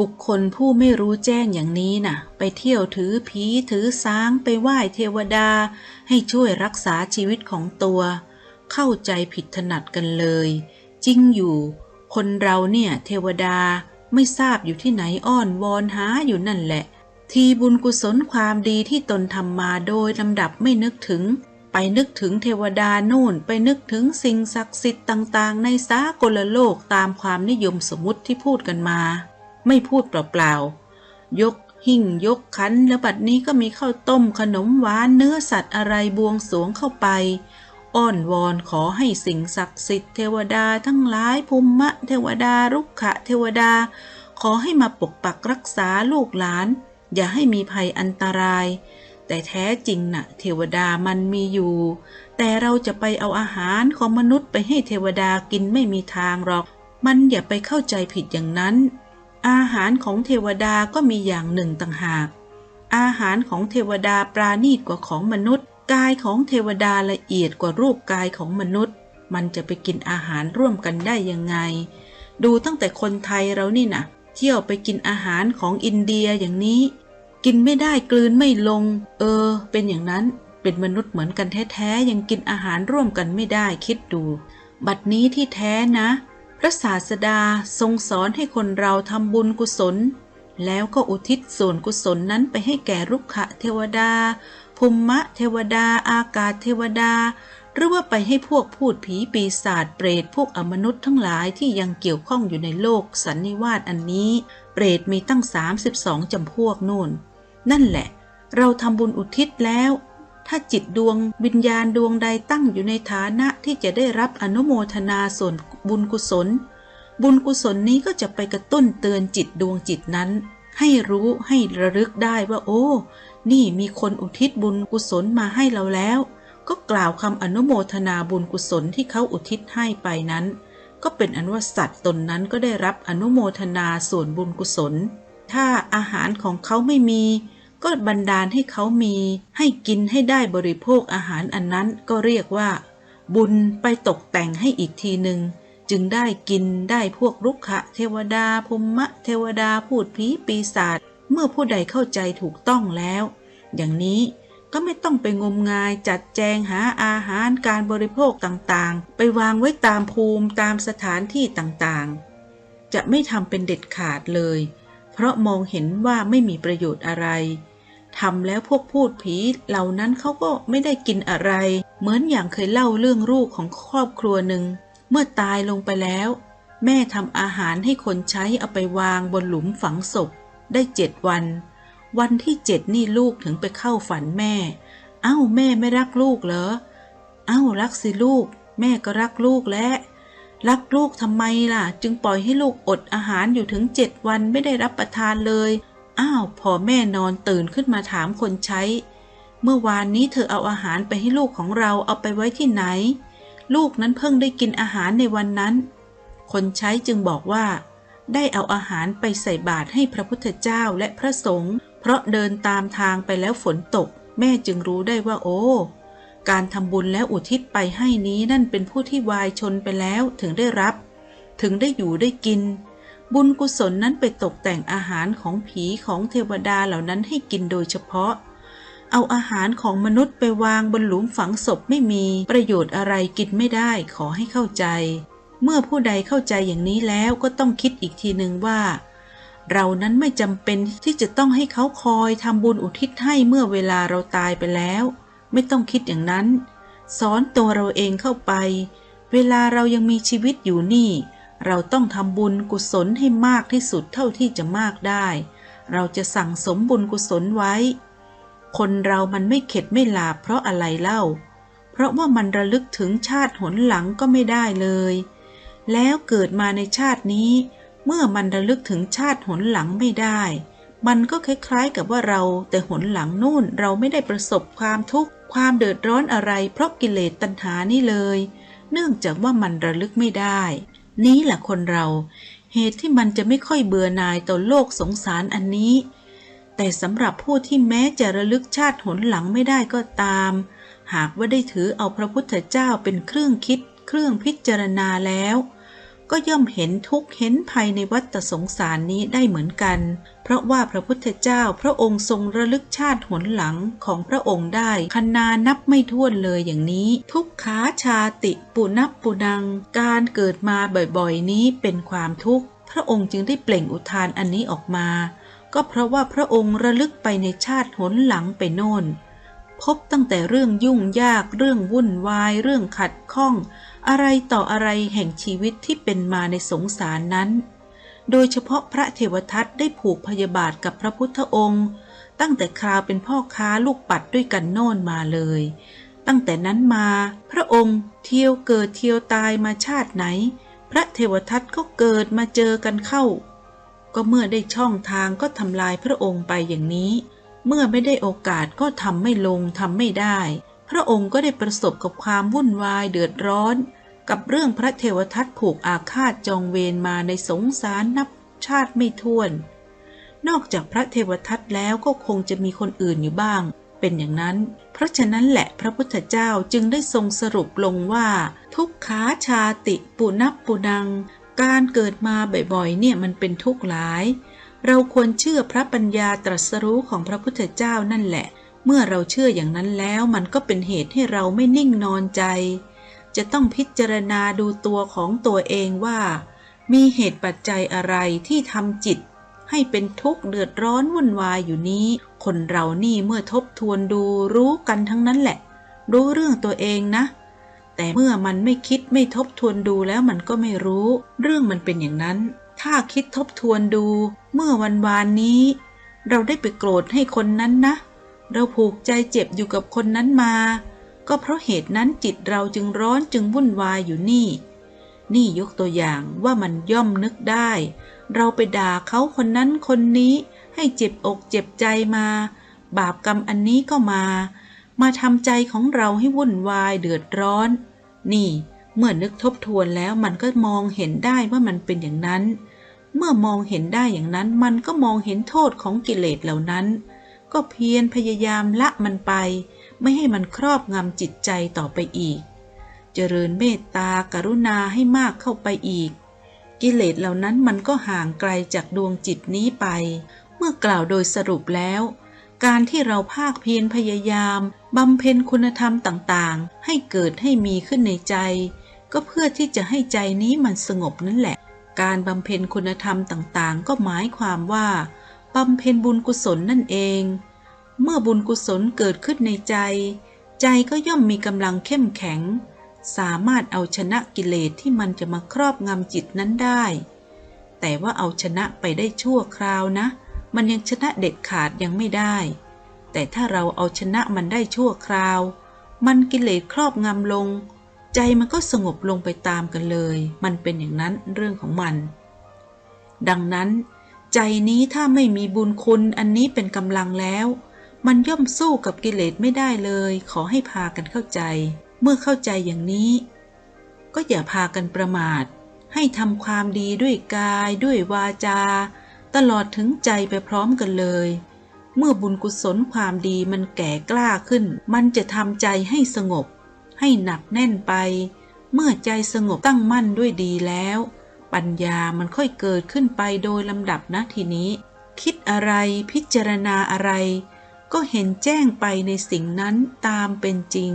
บุคคลผู้ไม่รู้แจ้งอย่างนี้น่ะ ไปเที่ยวถือผีถือสางไปไหว้เทวดา ให้ช่วยรักษาชีวิตของตัว เข้าใจผิดถนัดกันเลย จริงอยู่ คนเราเนี่ยเทวดาไม่ทราบอยู่ที่ไหนอ้อนวอนหาอยู่นั่นแหละ ทีบุญกุศลความดีที่ตนทำมาโดยลำดับไม่นึกถึง ไปนึกถึงเทวดาโน่น ไปนึกถึงสิ่งศักดิ์สิทธิ์ต่าง ๆ ในสากลโลกตามความนิยมสมมติที่พูดกันมา ไม่พูดเปล่าๆ ยกหิ่งยกขันแล้วบัดนี้ก็มีข้าวต้มขนมหวานเนื้อสัตว์อะไรบวงสรวงเข้าไป อ้อนวอนขอให้สิ่งศักดิ์สิทธิ์เทวดาทั้งหลายภูมิมะเทวดารุกขะเทวดา ขอให้มาปกปักรักษาลูกหลาน อย่าให้มีภัยอันตราย แต่แท้จริงน่ะ เทวดามันมีอยู่ แต่เราจะไปเอาอาหารของมนุษย์ไปให้เทวดากินไม่มีทางหรอก มันอย่าไปเข้าใจผิดอย่างนั้น อาหารของเทวดาก็มีอย่างหนึ่งต่างหาก อาหารของเทวดาปราณีตกว่าของมนุษย์ กายของเทวดาละเอียดกว่ารูปกายของมนุษย์ มันจะไปกินอาหารร่วมกันได้ยังไง ดูตั้งแต่คนไทยเรานี่นะเที่ยวไปกินอาหารของอินเดียอย่างนี้ กินไม่ได้กลืนไม่ลง เออ เป็นอย่างนั้นเป็นมนุษย์เหมือนกันแท้ๆยังกินอาหารร่วมกันไม่ได้คิดดู บัดนี้ที่แท้นะ พระศาสดาทรงสอนให้คนเราทำบุญกุศล แล้วก็อุทิศส่วนกุศลนั้นไปให้แก่รุกขะเทวดาภูมิมะเทวดา อากาศเทวดา หรือว่าไปให้พวกพูดผีปีศาจเปรตพวกอมนุษย์ทั้งหลายที่ยังเกี่ยวข้องอยู่ในโลกสันนิวาสอันนี้ เปรตมีตั้ง 32จำพวกนู่น นั่นแหละ เราทำบุญอุทิศแล้ว ถ้าจิตดวงวิญญาณดวงใดตั้งอยู่ในฐานะที่จะได้รับอนุโมทนาส่วนบุญกุศล บุญกุศลนี้ก็จะไปกระตุ้นเตือนจิตดวงจิตนั้น ให้รู้ให้ระลึกได้ว่า โอ้ นี่มีคนอุทิศบุญกุศลมาให้เราแล้ว ก็กล่าวคำอนุโมทนาบุญกุศลที่เขาอุทิศให้ไปนั้น ก็เป็นอันว่าสัตว์ตนนั้นก็ได้รับอนุโมทนาส่วนบุญกุศล ถ้าอาหารของเขาไม่มี ก็บันดาลให้เขามี ให้กินให้ได้บริโภคอาหารอันนั้นก็เรียกว่า บุญไปตกแต่งให้อีกทีหนึ่งจึงได้กินได้พวกรุกขะ เทวดาภูมิมะ เทวดาพูดผีปีศาจเมื่อผู้ใดเข้าใจถูกต้องแล้ว อย่างนี้ก็ไม่ต้องไปงมงายจัดแจงหาอาหารการบริโภคต่างๆ ไปวางไว้ตามภูมิตามสถานที่ต่างๆ จะไม่ทำเป็นเด็ดขาดเลย เพราะมองเห็นว่าไม่มีประโยชน์อะไรทำแล้วพวกพูดผีเหล่านั้นเขาก็ไม่ได้กินอะไร เหมือนอย่างเคยเล่าเรื่องลูกของครอบครัวหนึ่ง เมื่อตายลงไปแล้ว แม่ทำอาหารให้คนใช้เอาไปวางบนหลุมฝังศพ ได้เจ็ดวัน วันที่เจ็ดนี่ลูกถึงไปเข้าฝันแม่ เอ้าแม่ไม่รักลูกเหรอ เอ้ารักสิลูก แม่ก็รักลูกและ รักลูกทำไมล่ะ จึงปล่อยให้ลูกอดอาหารอยู่ถึงเจ็ดวันไม่ได้รับประทานเลย อ้าวพอแม่นอนตื่นขึ้นมาถามคนใช้ เมื่อวานนี้เธอเอาอาหารไปให้ลูกของเราเอาไปไว้ที่ไหน ลูกนั้นเพิ่งได้กินอาหารในวันนั้น คนใช้จึงบอกว่า ได้เอาอาหารไปใส่บาตรให้พระพุทธเจ้าและพระสงฆ์เพราะเดินตามทางไปแล้วฝนตก แม่จึงรู้ได้ว่าโอ้ การทำบุญแล้วอุทิศไปให้นี้นั่นเป็นผู้ที่วายชนไปแล้วถึงได้รับ ถึงได้อยู่ได้กิน บุญกุศลนั้นไปตกแต่งอาหารของผีของเทวดาเหล่านั้นให้กินโดยเฉพาะ เอาอาหารของมนุษย์ไปวางบนหลุมฝังศพไม่มีประโยชน์อะไรกินไม่ได้ขอให้เข้าใจ เมื่อผู้ใดเข้าใจอย่างนี้แล้วก็ต้องคิดอีกทีหนึ่งว่าเรานั้นไม่จำเป็นที่จะต้องให้เขาคอยทำบุญอุทิศให้เมื่อเวลาเราตายไปแล้ว ไม่ต้องคิดอย่างนั้น สอนตัวเราเองเข้าไป เวลาเรายังมีชีวิตอยู่นี่ เราต้องทำบุญกุศลให้มากที่สุดเท่าที่จะมากได้ เราจะสั่งสมบุญกุศลไว้ คนเรามันไม่เข็ดไม่ลาเพราะอะไรเล่า เพราะว่ามันระลึกถึงชาติหนหลังก็ไม่ได้เลย แล้วเกิดมาในชาตินี้ เมื่อมันระลึกถึงชาติหนหลังไม่ได้มันก็คล้ายๆกับว่าเราแต่หนหลังนู่นเราไม่ได้ประสบความทุกข์ ความเดือดร้อนอะไรเพราะกิเลสตัณหานี่เลย เนื่องจากว่ามันระลึกไม่ได้ นี้แหละคนเรา เหตุที่มันจะไม่ค่อยเบื่อหน่ายต่อโลกสงสารอันนี้ แต่สำหรับผู้ที่แม้จะระลึกชาติหนหลังไม่ได้ก็ตาม หากว่าได้ถือเอาพระพุทธเจ้าเป็นเครื่องคิด เครื่องพิจารณาแล้ว ก็ย่อมเห็นทุกข์เห็นภัยในวัฏสงสารนี้ได้เหมือนกัน เพราะว่าพระพุทธเจ้าพระองค์ทรงระลึกชาติหนหลังของพระองค์ได้คนานับไม่ถ้วนเลยอย่างนี้ ทุกขาชาติปุนับปุนัง การเกิดมาบ่อยๆ นี้เป็นความทุกข์ พระองค์จึงได้เปล่งอุทานอันนี้ออกมา ก็เพราะว่าพระองค์ระลึกไปในชาติหนหลังไปโน่น พบตั้งแต่เรื่องยุ่งยากเรื่องวุ่นวาย เรื่องขัดข้อง อะไรต่ออะไรแห่งชีวิตที่เป็นมาในสงสารนั้น โดยเฉพาะพระเทวทัตได้ผูกพยาบาทกับพระพุทธองค์ ตั้งแต่คราวเป็นพ่อค้าลูกปัดด้วยกันโน่นมาเลย ตั้งแต่นั้นมาพระองค์เที่ยวเกิดเที่ยวตายมาชาติไหน พระเทวทัตก็เกิดมาเจอกันเข้า ก็เมื่อได้ช่องทางก็ทำลายพระองค์ไปอย่างนี้ เมื่อไม่ได้โอกาสก็ทำไม่ลงทำไม่ได้ พระองค์ก็ได้ประสบกับความวุ่นวายเดือดร้อน กับเรื่องพระเทวทัตผูกอาฆาตจองเวรมาในสงสารนับชาติไม่ถ้วน นอกจากพระเทวทัตแล้วก็คงจะมีคนอื่นอยู่บ้าง เป็นอย่างนั้น เพราะฉะนั้นแหละพระพุทธเจ้าจึงได้ทรงสรุปลงว่า ทุกขาชาติปุนับปุนัง การเกิดมาบ่อยๆเนี่ยมันเป็นทุกข์หลาย เราควรเชื่อพระปัญญาตรัสรู้ของพระพุทธเจ้านั่นแหละ เมื่อเราเชื่ออย่างนั้นแล้วมันก็เป็นเหตุให้เราไม่นิ่งนอนใจ จะต้องพิจารณาดูตัวของตัวเองว่า มีเหตุปัจจัยอะไรที่ทำจิต ให้เป็นทุกข์เดือดร้อนวุ่นวายอยู่นี้ คนเรานี่เมื่อทบทวนดูรู้กันทั้งนั้นแหละ รู้เรื่องตัวเองนะแต่เมื่อมันไม่คิดไม่ทบทวนดูแล้วมันก็ไม่รู้ เรื่องมันเป็นอย่างนั้น ถ้าคิดทบทวนดูเมื่อวันวานนี้ เราได้ไปโกรธให้คนนั้นนะ เราผูกใจเจ็บอยู่กับคนนั้นมา ก็เพราะเหตุนั้นจิตเราจึงร้อนจึงวุ่นวายอยู่นี่ นี่ยกตัวอย่างว่ามันย่อมนึกได้ เราไปด่าเขาคนนั้นคนนี้ ให้เจ็บอกเจ็บใจมา บาปกรรมอันนี้ก็มา มาทำใจของเราให้วุ่นวายเดือดร้อน นี่ เมื่อนึกทบทวนแล้วมันก็มองเห็นได้ว่ามันเป็นอย่างนั้น เมื่อมองเห็นได้อย่างนั้น มันก็มองเห็นโทษของกิเลสเหล่านั้น ก็เพียรพยายามละมันไป ไม่ให้มันครอบงำจิตใจต่อไปอีก เจริญเมตตากรุณาให้มากเข้าไปอีก กิเลสเหล่านั้นมันก็ห่างไกลจากดวงจิตนี้ไป เมื่อกล่าวโดยสรุปแล้วการที่เราภาคเพียรพยายาม บำเพ็ญคุณธรรมต่างๆ ให้เกิดให้มีขึ้นในใจ ก็เพื่อที่จะให้ใจนี้มันสงบนั่นแหละ การบำเพ็ญคุณธรรมต่างๆ ก็หมายความว่าบำเพ็ญบุญกุศลนั่นเอง เมื่อบุญกุศลเกิดขึ้นในใจ ใจก็ย่อมมีกำลังเข้มแข็ง สามารถเอาชนะกิเลสที่มันจะมาครอบงำจิตนั้นได้ แต่ว่าเอาชนะไปได้ชั่วคราวนะ มันยังชนะเด็ดขาดยังไม่ได้ แต่ถ้าเราเอาชนะมันได้ชั่วคราว มันกิเลสครอบงำลง ใจมันก็สงบลงไปตามกันเลย มันเป็นอย่างนั้นเรื่องของมัน ดังนั้น ใจนี้ถ้าไม่มีบุญคุณอันนี้เป็นกำลังแล้ว มันย่อมสู้กับกิเลสไม่ได้เลย ขอให้พากันเข้าใจ เมื่อเข้าใจอย่างนี้ ก็อย่าพากันประมาท ให้ทำความดีด้วยกาย ด้วยวาจา ตลอดถึงใจไปพร้อมกันเลย เมื่อบุญกุศลความดีมันแก่กล้าขึ้น มันจะทำใจให้สงบ ให้หนักแน่นไป เมื่อใจสงบตั้งมั่นด้วยดีแล้ว ปัญญามันค่อยเกิดขึ้นไปโดยลำดับนะทีนี้ คิดอะไรพิจารณาอะไร ก็เห็นแจ้งไปในสิ่งนั้นตามเป็นจริง